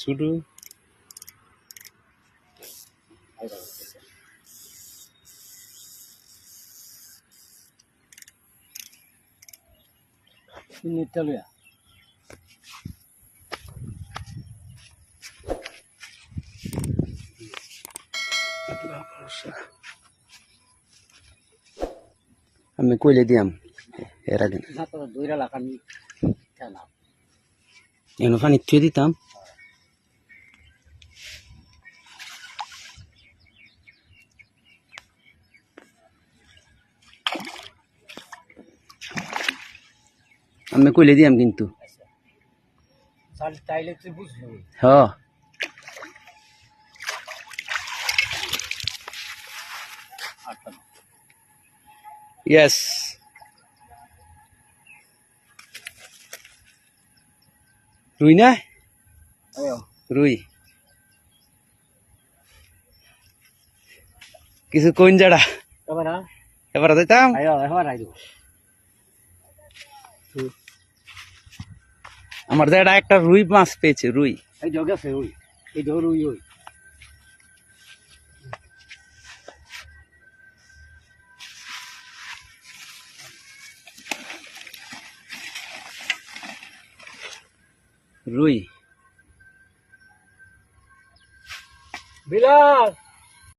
শুধু নেটটা লইয়া। আমি কইলে দিয়াম এর আগে। না তো দইরা লাগান না এনে পানি থুয়ে দিতাম। আমি কইলে দিয়াম কিন্তু। তাইলে তুই হ। আটটা না ইয়েস রুই না? রুই। কিছু কোন জাড়া এবার যাইতাম। এখন আইলো আমার জায়গাটা একটা রুই মাছ পেয়েছে রুই এই জগে আছে ওই এই জোর ওই ওই রুই বিলাস